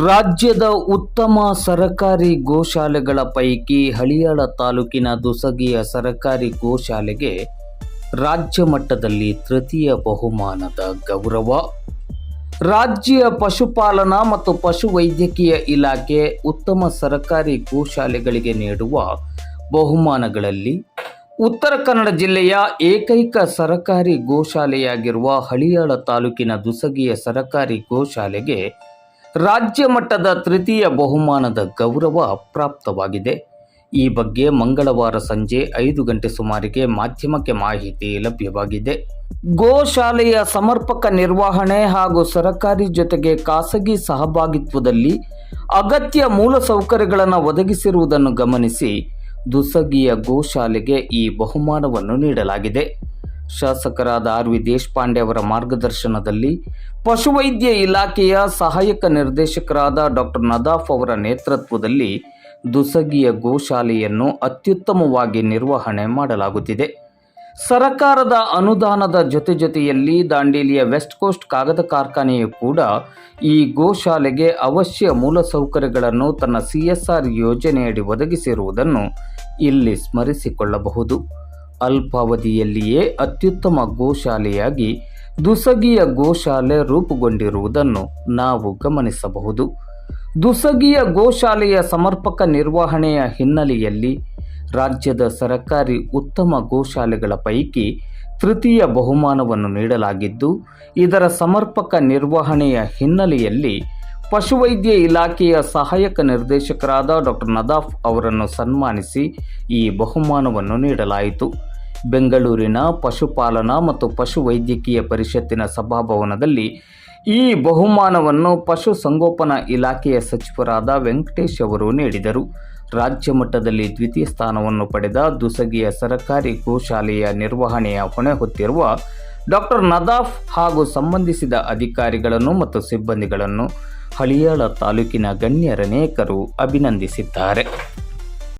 ರಾಜ್ಯದ ಉತ್ತಮ ಸರಕಾರಿ ಗೋಶಾಲೆಗಳ ಪೈಕಿ ಹಳಿಯಾಳ ತಾಲೂಕಿನ ದುಸಗಿಯ ಸರಕಾರಿ ಗೋಶಾಲೆಗೆ ರಾಜ್ಯ ಮಟ್ಟದಲ್ಲಿ ತೃತೀಯ ಬಹುಮಾನದ ಗೌರವ. ರಾಜ್ಯ ಪಶುಪಾಲನಾ ಮತ್ತು ಪಶುವೈದ್ಯಕೀಯ ಇಲಾಖೆ ಉತ್ತಮ ಸರಕಾರಿ ಗೋಶಾಲೆಗಳಿಗೆ ನೀಡುವ ಬಹುಮಾನಗಳಲ್ಲಿ ಉತ್ತರ ಕನ್ನಡ ಜಿಲ್ಲೆಯ ಏಕೈಕ ಸರಕಾರಿ ಗೋಶಾಲೆಯಾಗಿರುವ ಹಳಿಯಾಳ ತಾಲೂಕಿನ ದುಸಗಿಯ ಸರಕಾರಿ ಗೋಶಾಲೆಗೆ ರಾಜ್ಯ ಮಟ್ಟದ ತೃತೀಯ ಬಹುಮಾನದ ಗೌರವ ಪ್ರಾಪ್ತವಾಗಿದೆ ಈ ಬಗ್ಗೆ ಮಂಗಳವಾರ ಸಂಜೆ ಐದು ಗಂಟೆ ಸುಮಾರಿಗೆ ಮಾಧ್ಯಮಕ್ಕೆ ಮಾಹಿತಿ ಲಭ್ಯವಾಗಿದೆ. ಗೋಶಾಲೆಯ ಸಮರ್ಪಕ ನಿರ್ವಹಣೆ ಹಾಗೂ ಸರಕಾರಿ ಜೊತೆಗೆ ಖಾಸಗಿ ಸಹಭಾಗಿತ್ವದಲ್ಲಿ ಅಗತ್ಯ ಮೂಲಸೌಕರ್ಯಗಳನ್ನು ಒದಗಿಸಿರುವುದನ್ನು ಗಮನಿಸಿ ದುಸಗಿಯ ಗೋಶಾಲೆಗೆ ಈ ಬಹುಮಾನವನ್ನು ನೀಡಲಾಗಿದೆ. ಶಾಸಕರಾದ ಆರ್ ವಿ ದೇಶಪಾಂಡೆ ಅವರ ಮಾರ್ಗದರ್ಶನದಲ್ಲಿ ಪಶುವೈದ್ಯ ಇಲಾಖೆಯ ಸಹಾಯಕ ನಿರ್ದೇಶಕರಾದ ಡಾಕ್ಟರ್ ನದಾಫ್ ಅವರ ನೇತೃತ್ವದಲ್ಲಿ ದುಸಗಿಯ ಗೋಶಾಲೆಯನ್ನು ಅತ್ಯುತ್ತಮವಾಗಿ ನಿರ್ವಹಣೆ ಮಾಡಲಾಗುತ್ತಿದೆ. ಸರಕಾರದ ಅನುದಾನದ ಜೊತೆ ಜೊತೆಯಲ್ಲಿ ದಾಂಡೇಲಿಯ ವೆಸ್ಟ್ ಕೋಸ್ಟ್ ಕಾಗದ ಕಾರ್ಖಾನೆಯು ಕೂಡ ಈ ಗೋಶಾಲೆಗೆ ಅವಶ್ಯ ಮೂಲಸೌಕರ್ಯಗಳನ್ನು ತನ್ನ ಸಿಎಸ್ಆರ್ ಯೋಜನೆಯಡಿ ಒದಗಿಸಿರುವುದನ್ನು ಇಲ್ಲಿ ಸ್ಮರಿಸಿಕೊಳ್ಳಬಹುದು. ಅಲ್ಪಾವಧಿಯಲ್ಲಿಯೇ ಅತ್ಯುತ್ತಮ ಗೋಶಾಲೆಯಾಗಿ ದುಸಗಿಯ ಗೋಶಾಲೆ ರೂಪುಗೊಂಡಿರುವುದನ್ನು ನಾವು ಗಮನಿಸಬಹುದು. ದುಸಗಿಯ ಗೋಶಾಲೆಯ ಸಮರ್ಪಕ ನಿರ್ವಹಣೆಯ ಹಿನ್ನೆಲೆಯಲ್ಲಿ ರಾಜ್ಯದ ಸರಕಾರಿ ಉತ್ತಮ ಗೋಶಾಲೆಗಳ ಪೈಕಿ ತೃತೀಯ ಬಹುಮಾನವನ್ನು ನೀಡಲಾಗಿದ್ದು, ಇದರ ಸಮರ್ಪಕ ನಿರ್ವಹಣೆಯ ಹಿನ್ನೆಲೆಯಲ್ಲಿ ಪಶುವೈದ್ಯ ಇಲಾಖೆಯ ಸಹಾಯಕ ನಿರ್ದೇಶಕರಾದ ಡಾಕ್ಟರ್ ನದಾಫ್ ಅವರನ್ನು ಸನ್ಮಾನಿಸಿ ಈ ಬಹುಮಾನವನ್ನು ನೀಡಲಾಯಿತು. ಬೆಂಗಳೂರಿನ ಪಶುಪಾಲನಾ ಮತ್ತು ಪಶುವೈದ್ಯಕೀಯ ಪರಿಷತ್ತಿನ ಸಭಾಭವನದಲ್ಲಿ ಈ ಬಹುಮಾನವನ್ನು ಪಶುಸಂಗೋಪನಾ ಇಲಾಖೆಯ ಸಚಿವರಾದ ವೆಂಕಟೇಶ್ ಅವರು ನೀಡಿದರು. ರಾಜ್ಯ ಮಟ್ಟದಲ್ಲಿ ದ್ವಿತೀಯ ಸ್ಥಾನವನ್ನು ಪಡೆದ ದುಸಗಿಯ ಸರಕಾರಿ ಗೋಶಾಲೆಯ ನಿರ್ವಹಣೆಯ ಹೊಣೆ ಹೊತ್ತಿರುವ ಡಾಕ್ಟರ್ ನದಾಫ್ ಹಾಗೂ ಸಂಬಂಧಿಸಿದ ಅಧಿಕಾರಿಗಳನ್ನು ಮತ್ತು ಸಿಬ್ಬಂದಿಗಳನ್ನು ಹಳಿಯಾಳ ತಾಲೂಕಿನ ಗಣ್ಯರನೇಕರು ಅಭಿನಂದಿಸಿದ್ದಾರೆ.